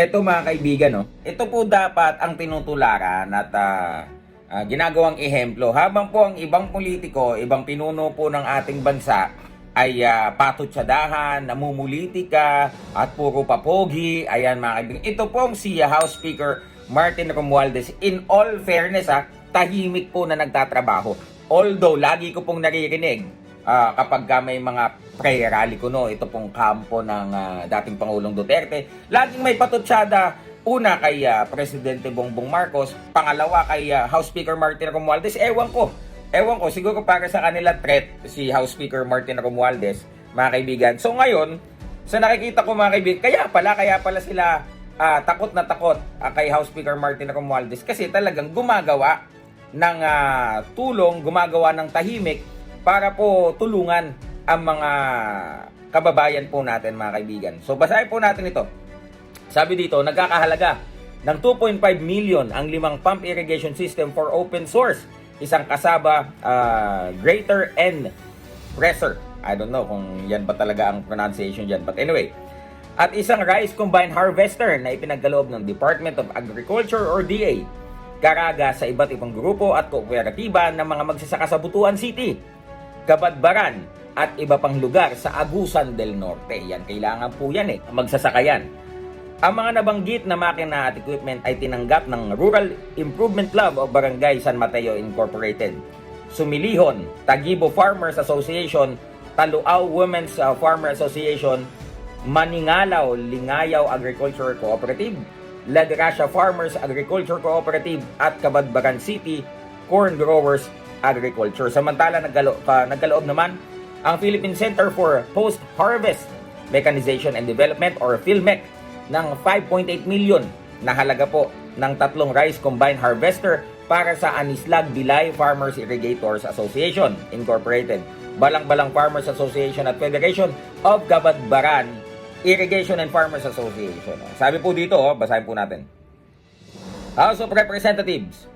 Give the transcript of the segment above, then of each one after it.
Eto mga kaibigan, no? ito po dapat ang tinutularan at ah, ah, ginagawang ehemplo. Habang po ang ibang politiko, ibang pinuno po ng ating bansa ay uh, patutsadahan, namumulitika, at puro papogi. Ayan mga kaibigan. Ito pong si House Speaker Martin Romualdez. In all fairness, ha, tahimik po na nagtatrabaho. Although, lagi ko pong naririnig Ah, kapag ka may mga prayer rally ko no, ito pong kampo ng ah, dating Pangulong Duterte, laging may patutsada una kay ah, Presidente Bongbong Marcos, pangalawa kay ah, House Speaker Martin Romualdez, ewan ko. Ewan ko, siguro para sa kanila threat si House Speaker Martin Romualdez, mga kaibigan. So ngayon, sa nakikita ko mga kaibigan, kaya pala, kaya pala sila ah, takot na takot ah, kay House Speaker Martin Romualdez kasi talagang gumagawa ng ah, tulong, gumagawa ng tahimik para po tulungan ang mga kababayan po natin mga kaibigan. So basahin po natin ito. Sabi dito, nagkakahalaga ng 2.5 million ang limang pump irrigation system for open source. Isang kasaba ah, greater N pressure. I don't know kung yan ba talaga ang pronunciation dyan. But anyway, at isang rice combined harvester na ipinagkaloob ng Department of Agriculture or DA karaga sa iba't ibang grupo at kooperatiba ng mga magsasaka sa Butuan City, Kabadbaran at iba pang lugar sa Agusan del Norte. Yan, kailangan po yan eh, magsasakayan. Ang mga nabanggit na makina at equipment ay tinanggap ng Rural Improvement Club of Barangay San Mateo Incorporated, Sumilihon, Tagibo Farmers Association, Taluaw Women's uh, Farmer Association, Maningalaw Lingayaw Agriculture Cooperative, La Gracia Farmers Agriculture Cooperative at Kabadbaran City Corn Growers Agriculture. Samantala nagkalo, pa, nagkaloob naman ang Philippine Center for Post-Harvest Mechanization and Development or PhilMec ng 5.8 million na halaga po ng tatlong rice combined harvester para sa Anislag Bilay Farmers Irrigators Association Incorporated, Balang-Balang Farmers Association at Federation of Gabadbaran Irrigation and Farmers Association. Sabi po dito, oh, basahin po natin. House of Representatives,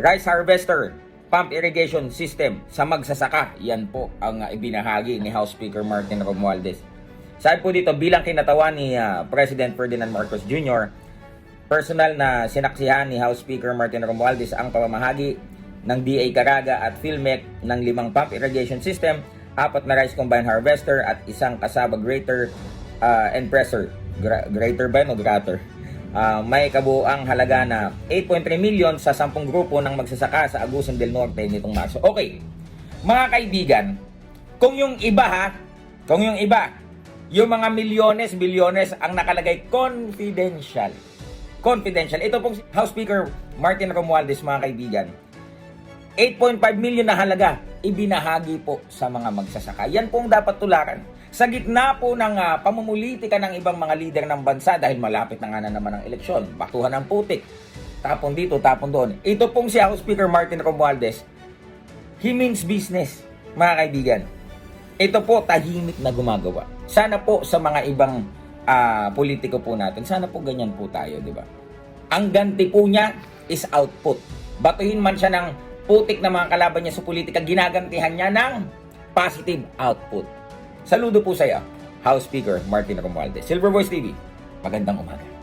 rice harvester, pump irrigation system sa magsasaka. Yan po ang uh, ibinahagi ni House Speaker Martin Romualdez. Sabi po dito, bilang kinatawan ni uh, President Ferdinand Marcos Jr., personal na sinaksihan ni House Speaker Martin Romualdez ang pamamahagi ng DA Caraga at PhilMec ng limang pump irrigation system, apat na rice combine harvester at isang kasaba grater uh, and presser. Gra- grater ba yun o grater? Ah, may kabuang halaga na 8.3 million sa 10 grupo ng magsasaka sa Agusan del Norte nitong Marso. Okay, mga kaibigan, kung yung iba ha, kung yung iba, yung mga milyones, bilyones ang nakalagay confidential. Confidential. Ito pong House Speaker Martin Romualdez, mga kaibigan. 8.5 million na halaga ibinahagi po sa mga magsasaka. Yan pong dapat tularan. Sa gitna po ng uh, pamumulitika ng ibang mga lider ng bansa dahil malapit na nga na naman ang eleksyon, batuhan ng putik, tapon dito, tapon doon. Ito pong si House Speaker Martin Romualdez, he means business, mga kaibigan. Ito po tahimik na gumagawa. Sana po sa mga ibang ah, politiko po natin, sana po ganyan po tayo, di ba? Ang ganti po niya is output. Batuhin man siya ng putik na mga kalaban niya sa politika, ginagantihan niya ng positive output. Saludo po sa iyo, House Speaker Martin Romualdez. Silver Voice TV, magandang umaga.